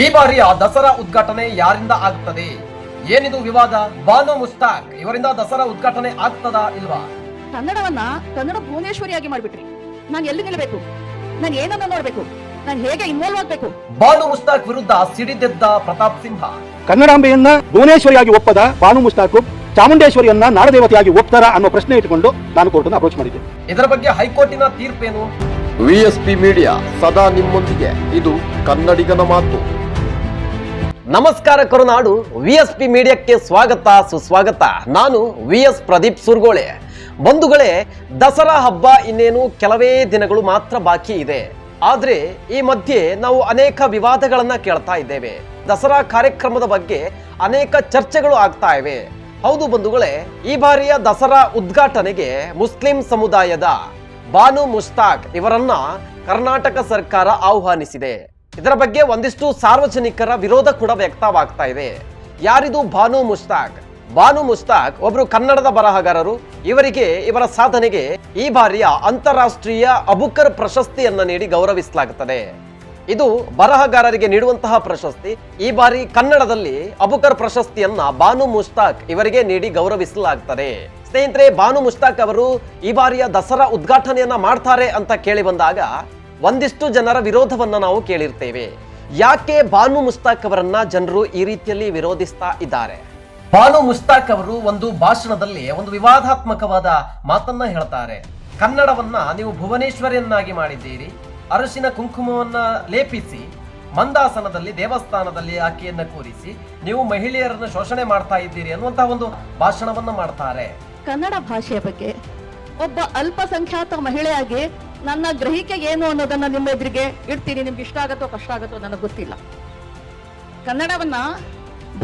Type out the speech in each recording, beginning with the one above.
ಈ ಬಾರಿಯ ದಸರಾ ಉದ್ಘಾಟನೆ ಯಾರಿಂದ ಆಗುತ್ತದೆ? ಏನಿದು ವಿವಾದ? ಬಾನು ಮುಸ್ತಾಕ್ ಇವರಿಂದ ದಸರಾ ಉದ್ಘಾಟನೆ ಆಗ್ತದಾ ಇಲ್ವಾ? ಕನ್ನಡವನ್ನ ಕನ್ನಡ ಭುವನೇಶ್ವರಿಯಾಗಿ ಮಾಡ್ಬಿಟ್ರಿ. ನಾನು ಎಲ್ಲಿ ನಿಲ್ಲಬೇಕು ನಾನು ಏನನ್ನ ನೋಡ್ಬೇಕು? ನಾನು ಹೇಗೆ ಇನ್ವಾಲ್ವ್ ಆಗ್ಬೇಕು? ಬಾನು ಮುಸ್ತಾಕ್ ವಿರುದ್ಧ ಸಿಡಿದೆದ್ದ ಪ್ರತಾಪ್ ಸಿಂಹ. ಕನ್ನಡಾಂಬೆಯನ್ನ ಭುವನೇಶ್ವರಿಯಾಗಿ ಒಪ್ಪದ ಬಾನು ಮುಸ್ತಾಕು ಚಾಮುಂಡೇಶ್ವರಿಯನ್ನ ನಾಡದೇವತೆಯಾಗಿ ಒಪ್ತಾರ ಅನ್ನೋ ಪ್ರಶ್ನೆ ಇಟ್ಟುಕೊಂಡು ನಾನು ಕೋರ್ಟನ್ನು ಅಪ್ರೋಚ್ ಮಾಡಿದ್ದೆ. ಇದರ ಬಗ್ಗೆ ಹೈಕೋರ್ಟಿನ ತೀರ್ಪೇನು? ವಿಎಸ್ಪಿ ಮೀಡಿಯಾ ಸದಾ ನಿಮ್ಮೊಂದಿಗೆ. ಇದು ಕನ್ನಡಿಗನ ಮಾತು. ನಮಸ್ಕಾರ ಕರುನಾಡು ವಿ ಎಸ್ ಪಿ ಮೀಡಿಯಾಕ್ಕೆ ಸ್ವಾಗತ, ಸುಸ್ವಾಗತ. ನಾನು ವಿ ಎಸ್ ಪ್ರದೀಪ್ ಸುರ್ಗೋಳೆ. ಬಂಧುಗಳೇ, ದಸರಾ ಹಬ್ಬ ಇನ್ನೇನು ಕೆಲವೇ ದಿನಗಳು ಮಾತ್ರ ಬಾಕಿ ಇದೆ. ಆದರೆ, ಈ ಮಧ್ಯೆ ನಾವು ಅನೇಕ ವಿವಾದಗಳನ್ನು ಕೇಳ್ತಾ ಇದ್ದೇವೆ. ದಸರಾ ಕಾರ್ಯಕ್ರಮದ ಬಗ್ಗೆ ಅನೇಕ ಚರ್ಚೆಗಳು ಆಗ್ತಾ ಇವೆ. ಹೌದು ಬಂಧುಗಳೇ, ಈ ಬಾರಿಯ ದಸರಾ ಉದ್ಘಾಟನೆಗೆ ಮುಸ್ಲಿಂ ಸಮುದಾಯದ ಬಾನು ಮುಸ್ತಾಕ್ ಇವರನ್ನ ಕರ್ನಾಟಕ ಸರ್ಕಾರ ಆಹ್ವಾನಿಸಿದೆ. ಇದರ ಬಗ್ಗೆ ಒಂದಿಷ್ಟು ಸಾರ್ವಜನಿಕರ ವಿರೋಧ ಕೂಡ ವ್ಯಕ್ತವಾಗ್ತಾ ಇದೆ. ಯಾರಿದು ಬಾನು ಮುಸ್ತಾಕ್? ಬಾನು ಮುಸ್ತಾಕ್ ಒಬ್ಬರು ಕನ್ನಡದ ಬರಹಗಾರರು. ಇವರಿಗೆ, ಇವರ ಸಾಧನೆಗೆ ಈ ಬಾರಿಯ ಅಂತಾರಾಷ್ಟ್ರೀಯ ಅಬುಕರ್ ಪ್ರಶಸ್ತಿಯನ್ನ ನೀಡಿ ಗೌರವಿಸಲಾಗುತ್ತದೆ. ಇದು ಬರಹಗಾರರಿಗೆ ನೀಡುವಂತಹ ಪ್ರಶಸ್ತಿ. ಈ ಬಾರಿ ಕನ್ನಡದಲ್ಲಿ ಅಬುಕರ್ ಪ್ರಶಸ್ತಿಯನ್ನ ಬಾನು ಮುಸ್ತಾಕ್ ಇವರಿಗೆ ನೀಡಿ ಗೌರವಿಸಲಾಗ್ತದೆ. ಸ್ನೇಹಿತರೆ ಬಾನು ಮುಸ್ತಾಕ್ ಅವರು ಈ ಬಾರಿಯ ದಸರಾ ಉದ್ಘಾಟನೆಯನ್ನ ಮಾಡ್ತಾರೆ ಅಂತ ಕೇಳಿ ಬಂದಾಗ ಒಂದಿಷ್ಟು ಜನರ ವಿರೋಧವನ್ನ ನಾವು ಕೇಳಿರ್ತೇವೆ. ಯಾಕೆ ಬಾನು ಮುಸ್ತಾಕ್ ಅವರನ್ನ ಜನರು ಈ ರೀತಿಯಲ್ಲಿ ವಿರೋಧಿಸ್ತಾ ಇದ್ದಾರೆ? ಬಾನು ಮುಸ್ತಾಕ್ ಅವರು ಒಂದು ಭಾಷಣದಲ್ಲಿ ಒಂದು ವಿವಾದಾತ್ಮಕವಾದ ಮಾತನ್ನ ಹೇಳ್ತಾರೆ. ಕನ್ನಡವನ್ನ ನೀವು ಭುವನೇಶ್ವರಿಯನ್ನಾಗಿ ಮಾಡಿದ್ದೀರಿ. ಅರಸಿನ ಕುಂಕುಮವನ್ನ ಲೇಪಿಸಿ ಮಂದಾಸನದಲ್ಲಿ ದೇವಸ್ಥಾನದಲ್ಲಿ ಆಕೆಯನ್ನ ಕೂರಿಸಿ ನೀವು ಮಹಿಳೆಯರನ್ನು ಶೋಷಣೆ ಮಾಡ್ತಾ ಇದ್ದೀರಿ ಅನ್ನುವಂತಹ ಒಂದು ಭಾಷಣವನ್ನ ಮಾಡ್ತಾರೆ. ಕನ್ನಡ ಭಾಷೆಯ ಬಗ್ಗೆ ಒಬ್ಬ ಅಲ್ಪಸಂಖ್ಯಾತ ಮಹಿಳೆಯಾಗಿ ನನ್ನ ಗ್ರಹಿಕೆ ಏನು ಅನ್ನೋದನ್ನ ನಿಮ್ಮ ಎದುರಿಗೆ ಇಡ್ತೀನಿ. ನಿಮ್ಗೆ ಇಷ್ಟ ಆಗತ್ತೋ ಕಷ್ಟ ಆಗತ್ತೋ ನನಗೆ ಗೊತ್ತಿಲ್ಲ. ಕನ್ನಡವನ್ನ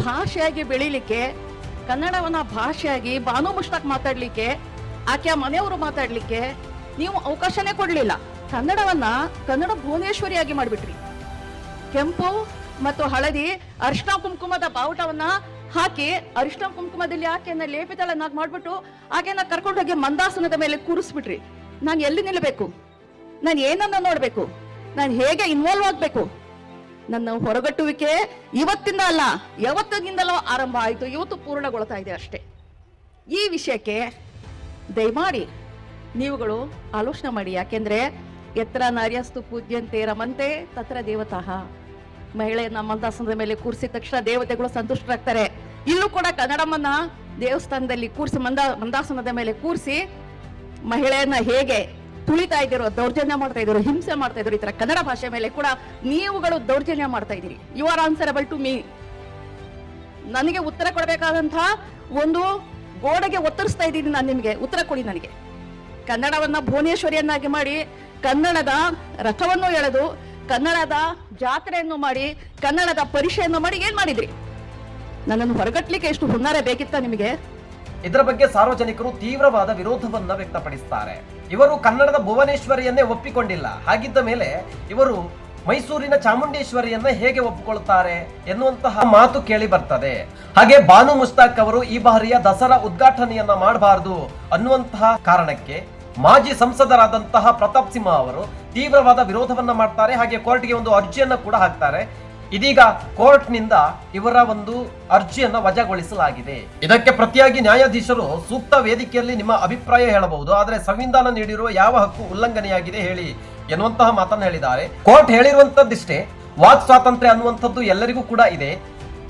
ಭಾಷೆಯಾಗಿ ಬೆಳಿಲಿಕ್ಕೆ, ಕನ್ನಡವನ್ನ ಭಾಷೆಯಾಗಿ ಬಾನು ಮುಷ್ತಾಕ್ ಮಾತಾಡ್ಲಿಕ್ಕೆ ಆಕೆಯ ಮನೆಯವರು ಮಾತಾಡ್ಲಿಕ್ಕೆ ನೀವು ಅವಕಾಶನೇ ಕೊಡ್ಲಿಲ್ಲ. ಕನ್ನಡವನ್ನ ಕನ್ನಡ ಭುವನೇಶ್ವರಿಯಾಗಿ ಮಾಡಿಬಿಟ್ರಿ. ಕೆಂಪು ಮತ್ತು ಹಳದಿ ಅರ್ಶನ ಕುಂಕುಮದ ಬಾವುಟವನ್ನ ಹಾಕಿ ಅರಿಶಿನ ಕುಂಕುಮದಲ್ಲಿ ಆಕೆಯನ್ನ ಲೇಪಿತಳನ್ನಾಗಿ ಮಾಡ್ಬಿಟ್ಟು ಆಕೆಯನ್ನ ಕರ್ಕೊಂಡೋಗಿ ಮಂದಾಸನದ ಮೇಲೆ ಕೂರಿಸ್ಬಿಟ್ರಿ. ನಾನು ಎಲ್ಲಿ ನಿಲ್ಲಬೇಕು ನಾನು ಏನನ್ನ ನೋಡ್ಬೇಕು? ನಾನು ಹೇಗೆ ಇನ್ವಾಲ್ವ್ ಆಗ್ಬೇಕು? ನನ್ನ ಹೊರಗಟ್ಟುವಿಕೆ ಇವತ್ತಿಂದ ಅಲ್ಲ ಯಾವತ್ತಿನಿಂದಲೋ ಆರಂಭ ಆಯಿತು, ಇವತ್ತು ಪೂರ್ಣಗೊಳ್ತಾ ಇದೆ ಅಷ್ಟೇ. ಈ ವಿಷಯಕ್ಕೆ ದಯಮಾಡಿ ನೀವುಗಳು ಆಲೋಚನೆ ಮಾಡಿ, ಯಾಕೆಂದ್ರೆ ಎತ್ತರ ನಾರ್ಯಸ್ತು ಪೂಜ್ಯಂತೆ ರಮಂತೆ ತತ್ರ ದೇವತಃ. ಮಹಿಳೆಯನ್ನ ಮಂದಾಸನದ ಮೇಲೆ ಕೂರಿಸಿದ ತಕ್ಷಣ ದೇವತೆಗಳು ಸಂತುಷ್ಟರಾಗ್ತಾರೆ. ಇಲ್ಲೂ ಕೂಡ ಕನ್ನಡಮ್ಮನ ದೇವಸ್ಥಾನದಲ್ಲಿ ಕೂರಿಸಿ, ಮಂದ, ಮಂದಾಸನದ ಮೇಲೆ ಕೂರಿಸಿ ಮಹಿಳೆಯನ್ನ ಹೇಗೆ ತುಳಿತಾ ಇದ್ದಿರೋ, ದೌರ್ಜನ್ಯ ಮಾಡ್ತಾ ಇದ್ರು ಹಿಂಸೆ ಮಾಡ್ತಾ ಇದ್ರು ಈ ತರ ಕನ್ನಡ ಭಾಷೆ ಮೇಲೆ ಕೂಡ ನೀವುಗಳು ದೌರ್ಜನ್ಯ ಮಾಡ್ತಾ ಇದ್ದೀರಿ. You are answerable to me ನನಗೆ ಉತ್ತರ ಕೊಡಬೇಕಾದಂತಹ ಒಂದು ಗೋಡೆಗೆ ಒತ್ತರಿಸ್ತಾ ಇದ್ದೀನಿ ನಾನು ನಿಮಗೆ. ಉತ್ತರ ಕೊಡಿ ನನಗೆ. ಕನ್ನಡವನ್ನ ಭುವನೇಶ್ವರಿಯನ್ನಾಗಿ ಮಾಡಿ ಕನ್ನಡದ ರಥವನ್ನು ಎಳೆದು ಕನ್ನಡದ ಜಾತ್ರೆಯನ್ನು ಮಾಡಿ, ಕನ್ನಡದ ಪರೀಕ್ಷೆಯನ್ನು ಮಾಡಿ ಏನ್ ಮಾಡಿದ್ರಿ? ನನ್ನನ್ನು ಹೊರಗಟ್ಟಲಿಕ್ಕೆ ಎಷ್ಟು ಹುನ್ನಾರ ಬೇಕಿತ್ತ ನಿಮಗೆ? ಇದರ ಬಗ್ಗೆ ಸಾರ್ವಜನಿಕರು ತೀವ್ರವಾದ ವಿರೋಧವನ್ನ ವ್ಯಕ್ತಪಡಿಸುತ್ತಾರೆ ಇವರು ಕನ್ನಡದ ಭುವನೇಶ್ವರಿಯನ್ನೇ ಒಪ್ಪಿಕೊಂಡಿಲ್ಲ. ಹಾಗಿದ್ದ ಮೇಲೆ ಇವರು ಮೈಸೂರಿನ ಚಾಮುಂಡೇಶ್ವರಿಯನ್ನ ಹೇಗೆ ಒಪ್ಪಿಕೊಳ್ಳುತ್ತಾರೆ ಎನ್ನುವಂತಹ ಮಾತು ಕೇಳಿ ಬರ್ತದೆ. ಹಾಗೆ ಬಾನು ಮುಸ್ತಾಕ್ ಅವರು ಈ ಬಾರಿಯ ದಸರಾ ಉದ್ಘಾಟನೆಯನ್ನ ಮಾಡಬಾರದು ಅನ್ನುವಂತಹ ಕಾರಣಕ್ಕೆ ಮಾಜಿ ಸಂಸದರಾದಂತಹ ಪ್ರತಾಪ್ ಸಿಂಹ ಅವರು ತೀವ್ರವಾದ ವಿರೋಧವನ್ನ ಮಾಡ್ತಾರೆ, ಹಾಗೆ ಕೋರ್ಟ್ಗೆ ಒಂದು ಅರ್ಜಿಯನ್ನ ಕೂಡ ಹಾಕ್ತಾರೆ. ಇದೀಗ ಕೋರ್ಟ್ನಿಂದ ಇವರ ಒಂದು ಅರ್ಜಿಯನ್ನ ವಜಾಗೊಳಿಸಲಾಗಿದೆ. ಇದಕ್ಕೆ ಪ್ರತಿಯಾಗಿ ನ್ಯಾಯಾಧೀಶರು ಸೂಕ್ತ ವೇದಿಕೆಯಲ್ಲಿ ನಿಮ್ಮ ಅಭಿಪ್ರಾಯ ಹೇಳಬಹುದು, ಆದರೆ ಸಂವಿಧಾನ ನೀಡಿರುವ ಯಾವ ಹಕ್ಕು ಉಲ್ಲಂಘನೆಯಾಗಿದೆ ಹೇಳಿ ಎನ್ನುವಂತಹ ಮಾತನ್ನು ಹೇಳಿದ್ದಾರೆ. ಕೋರ್ಟ್ ಹೇಳಿರುವಂತದ್ದಿಷ್ಟೇ, ವಾಕ್ ಸ್ವಾತಂತ್ರ್ಯ ಅನ್ನುವಂಥದ್ದು ಎಲ್ಲರಿಗೂ ಕೂಡ ಇದೆ.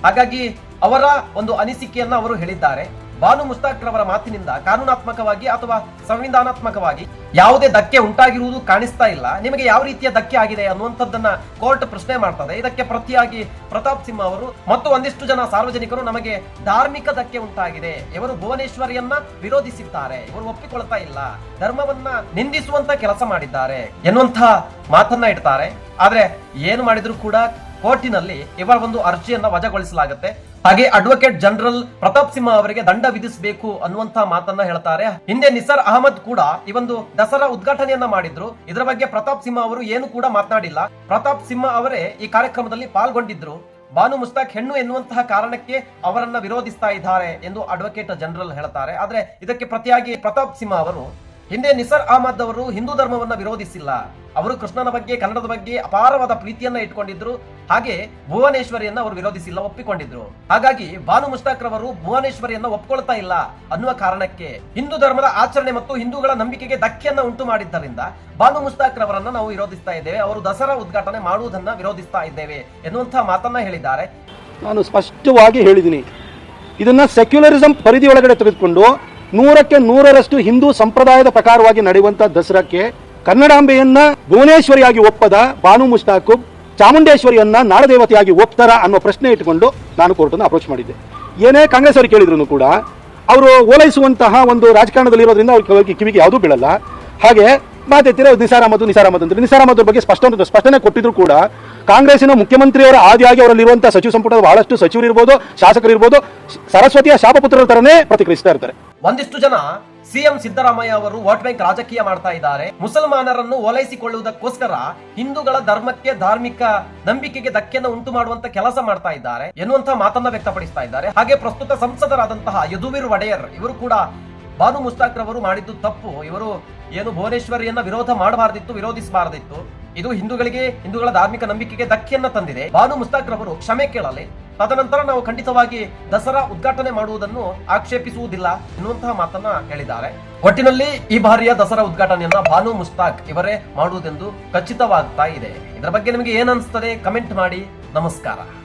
ಹಾಗಾಗಿ ಅವರ ಒಂದು ಅನಿಸಿಕೆಯನ್ನ ಅವರು ಹೇಳಿದ್ದಾರೆ. ಬಾನು ಮುಸ್ತಾಕ್ ರವರ ಮಾತಿನಿಂದ ಕಾನೂನಾತ್ಮಕವಾಗಿ ಅಥವಾ ಸಂವಿಧಾನಾತ್ಮಕವಾಗಿ ಯಾವುದೇ ಧಕ್ಕೆ ಉಂಟಾಗಿರುವುದು ಕಾಣಿಸ್ತಾ ಇಲ್ಲ. ನಿಮಗೆ ಯಾವ ರೀತಿಯ ಧಕ್ಕೆ ಆಗಿದೆ ಅನ್ನುವಂಥದ್ದನ್ನ ಕೋರ್ಟ್ ಪ್ರಶ್ನೆ ಮಾಡ್ತದೆ. ಇದಕ್ಕೆ ಪ್ರತಿಯಾಗಿ ಪ್ರತಾಪ್ ಸಿಂಹ ಅವರು, ಮತ್ತು ಒಂದಿಷ್ಟು ಜನ ಸಾರ್ವಜನಿಕರು ನಮಗೆ ಧಾರ್ಮಿಕ ಧಕ್ಕೆ ಉಂಟಾಗಿದೆ. ಇವರು ಭುವನೇಶ್ವರಿಯನ್ನ ವಿರೋಧಿಸಿದ್ದಾರೆ. ಇವರು ಒಪ್ಪಿಕೊಳ್ತಾ ಇಲ್ಲ. ಧರ್ಮವನ್ನ ನಿಂದಿಸುವಂತ ಕೆಲಸ ಮಾಡಿದ್ದಾರೆ. ಎನ್ನುವಂತಹ ಮಾತನ್ನ ಇಡ್ತಾರೆ. ಆದ್ರೆ ಏನು ಮಾಡಿದ್ರು ಕೂಡ ಕೋರ್ಟಿನಲ್ಲಿ ಇವರ ಒಂದು ಅರ್ಜಿಯನ್ನ ವಜಾಗೊಳಿಸಲಾಗುತ್ತೆ. ಹಾಗೆ ಅಡ್ವೊಕೇಟ್ ಜನರಲ್ ಪ್ರತಾಪ್ ಸಿಂಹ ಅವರಿಗೆ ದಂಡ ವಿಧಿಸಬೇಕು ಅನ್ನುವಂತಹ ಮಾತನ್ನ ಹೇಳ್ತಾರೆ. ಹಿಂದೆ ನಿಸಾರ್ ಅಹಮದ್ ಕೂಡ ಈ ಒಂದು ದಸರಾ ಉದ್ಘಾಟನೆಯನ್ನ ಮಾಡಿದ್ರು. ಇದರ ಬಗ್ಗೆ ಪ್ರತಾಪ್ ಸಿಂಹ ಅವರು ಏನು ಕೂಡ ಮಾತನಾಡಿಲ್ಲ. ಪ್ರತಾಪ್ ಸಿಂಹ ಅವರೇ ಈ ಕಾರ್ಯಕ್ರಮದಲ್ಲಿ ಪಾಲ್ಗೊಂಡಿದ್ರು. ಬಾನು ಮುಸ್ತಾಕ್ ಹೆಣ್ಣು ಎನ್ನುವಂತಹ ಕಾರಣಕ್ಕೆ ಅವರನ್ನ ವಿರೋಧಿಸ್ತಾ ಇದ್ದಾರೆ ಎಂದು ಅಡ್ವೊಕೇಟ್ ಜನರಲ್ ಹೇಳ್ತಾರೆ. ಆದ್ರೆ ಇದಕ್ಕೆ ಪ್ರತಿಯಾಗಿ ಪ್ರತಾಪ್ ಸಿಂಹ ಅವರು ಹಿಂದೆ ನಿಸರ್ ಅಹಮದ್ ಅವರು ಹಿಂದೂ ಧರ್ಮವನ್ನು ವಿರೋಧಿಸಿಲ್ಲ. ಅವರು ಕೃಷ್ಣನ ಬಗ್ಗೆ, ಕನ್ನಡದ ಬಗ್ಗೆ ಅಪಾರವಾದ ಪ್ರೀತಿಯನ್ನ ಇಟ್ಕೊಂಡಿದ್ರು. ಹಾಗೆ ಭುವನೇಶ್ವರಿಯನ್ನ ಅವರು ವಿರೋಧಿಸಿಲ್ಲ, ಒಪ್ಪಿಕೊಂಡಿದ್ರು. ಹಾಗಾಗಿ ಬಾನು ಮುಷ್ತಾಕ್ ಅವರು ಭುವನೇಶ್ವರಿಯನ್ನ ಒಪ್ಕೊಳ್ತಾ ಇಲ್ಲ ಅನ್ನುವ ಕಾರಣಕ್ಕೆ ಹಿಂದೂ ಧರ್ಮದ ಆಚರಣೆ ಮತ್ತು ಹಿಂದೂಗಳ ನಂಬಿಕೆಗೆ ಧಕ್ಕೆಯನ್ನ ಉಂಟು ಮಾಡಿದ್ದರಿಂದ ಬಾನು ಮುಷ್ತಾಕ್ ಅವರನ್ನ ನಾವು ವಿರೋಧಿಸ್ತಾ ಇದ್ದೇವೆ. ಅವರು ದಸರಾ ಉದ್ಘಾಟನೆ ಮಾಡುವುದನ್ನ ವಿರೋಧಿಸ್ತಾ ಇದ್ದೇವೆ ಎನ್ನುವಂತಹ ಮಾತನ್ನ ಹೇಳಿದ್ದಾರೆ. ನಾನು ಸ್ಪಷ್ಟವಾಗಿ ಹೇಳಿದ್ದೀನಿ. ಇದನ್ನ ಸೆಕ್ಯುಲರಿಸಂ ಪರಿಧಿ ಒಳಗಡೆ ತೆಗೆದುಕೊಂಡು ನೂರಕ್ಕೆ ನೂರರಷ್ಟು ಹಿಂದೂ ಸಂಪ್ರದಾಯದ ಪ್ರಕಾರವಾಗಿ ನಡೆಯುವಂತ ದಸರಾಕ್ಕೆ ಕನ್ನಡಾಂಬೆಯನ್ನ ಭುವನೇಶ್ವರಿಯಾಗಿ ಒಪ್ಪದ ಬಾನು ಮುಸ್ತಾಕು ಚಾಮುಂಡೇಶ್ವರಿಯನ್ನ ನಾಡದೇವತೆಯಾಗಿ ಒಪ್ತಾರ ಅನ್ನೋ ಪ್ರಶ್ನೆ ಇಟ್ಟುಕೊಂಡು ನಾನು ಕೋರ್ಟನ್ನು ಅಪ್ರೋಚ್ ಮಾಡಿದ್ದೆ. ಏನೇ ಕಾಂಗ್ರೆಸ್ ಅವರು ಕೇಳಿದ್ರು ಕೂಡ, ಅವರು ಓಲೈಸುವಂತಹ ಒಂದು ರಾಜಕಾರಣದಲ್ಲಿರೋದ್ರಿಂದ ಅವ್ರ ಕಿವಿಗೆ ಯಾವುದೂ ಬೀಳಲ್ಲ. ಹಾಗೆ ಮಾತೆತ್ತಿರ ನಿಸಾರ್ ಅಹಮದ್ ನಿಸಾರ್ ಅಹಮದ್ ಬಗ್ಗೆ ಸ್ಪಷ್ಟ ಸ್ಪಷ್ಟನೆ ಕೊಟ್ಟಿದ್ರು ಕೂಡ ಕಾಂಗ್ರೆಸ್ಸಿನ ಮುಖ್ಯಮಂತ್ರಿಯವರ ಆದಿಯಾಗಿ ಅವರಲ್ಲಿರುವಂತಹ ಸಚಿವ ಸಂಪುಟದ ಬಹಳಷ್ಟು ಸಚಿವರು ಇರ್ಬೋದು, ಶಾಸಕರು ಇರ್ಬೋದು, ಸರಸ್ವತಿಯ ಶಾಪಪುತ್ರರ ತರನೇ ಪ್ರತಿಕ್ರಿಯಿಸ್ತಾ ಇರ್ತಾರೆ. ಒಂದಿಷ್ಟು ಜನ ಸಿಎಂ ಸಿದ್ದರಾಮಯ್ಯ ಅವರು ವೋಟ್ ಬ್ಯಾಂಕ್ ರಾಜಕೀಯ ಮಾಡ್ತಾ ಇದ್ದಾರೆ. ಮುಸಲ್ಮಾನರನ್ನು ಓಲೈಸಿಕೊಳ್ಳುವುದಕ್ಕೋಸ್ಕರ ಹಿಂದೂಗಳ ಧರ್ಮಕ್ಕೆ ಧಾರ್ಮಿಕ ನಂಬಿಕೆಗೆ ಧಕ್ಕೆಯನ್ನು ಉಂಟು ಮಾಡುವಂತ ಕೆಲಸ ಮಾಡ್ತಾ ಇದ್ದಾರೆ. ಎನ್ನುವಂತಹ ಮಾತನ್ನ ವ್ಯಕ್ತಪಡಿಸ್ತಾ ಇದ್ದಾರೆ. ಹಾಗೆ ಪ್ರಸ್ತುತ ಸಂಸದರಾದಂತಹ ಯದುವೀರ್ ಒಡೆಯರ್ ಇವರು ಕೂಡ ಬಾನು ಮುಸ್ತಾಕ್ ರವರು ಮಾಡಿದ್ದು ತಪ್ಪು. ಇವರು ಏನು ಭುವನೇಶ್ವರಿಯನ್ನ ವಿರೋಧ ಮಾಡಬಾರ್ದಿತ್ತು, ವಿರೋಧಿಸಬಾರದಿತ್ತು. ಇದು ಹಿಂದೂಗಳಿಗೆ, ಹಿಂದೂಗಳ ಧಾರ್ಮಿಕ ನಂಬಿಕೆಗೆ ಧಕ್ಕೆಯನ್ನ ತಂದಿದೆ. ಬಾನು ಮುಸ್ತಾಕ್ ರವರು ಕ್ಷಮೆ ಕೇಳಲಿ. ತದನಂತರ ನಾವು ಖಂಡಿತವಾಗಿ ದಸರಾ ಉದ್ಘಾಟನೆ ಮಾಡುವುದನ್ನು ಆಕ್ಷೇಪಿಸುವುದಿಲ್ಲ ಎನ್ನುವಂತಹ ಮಾತನ್ನ ಹೇಳಿದ್ದಾರೆ. ಒಟ್ಟಿನಲ್ಲಿ ಈ ಬಾರಿಯ ದಸರಾ ಉದ್ಘಾಟನೆಯನ್ನ ಬಾನು ಮುಸ್ತಾಕ್ ಇವರೇ ಮಾಡುವುದೆಂದು ಖಚಿತವಾಗ್ತಾ ಇದೆ. ಇದರ ಬಗ್ಗೆ ನಿಮಗೆ ಏನನ್ಸ್ತದೆ ಕಮೆಂಟ್ ಮಾಡಿ. ನಮಸ್ಕಾರ.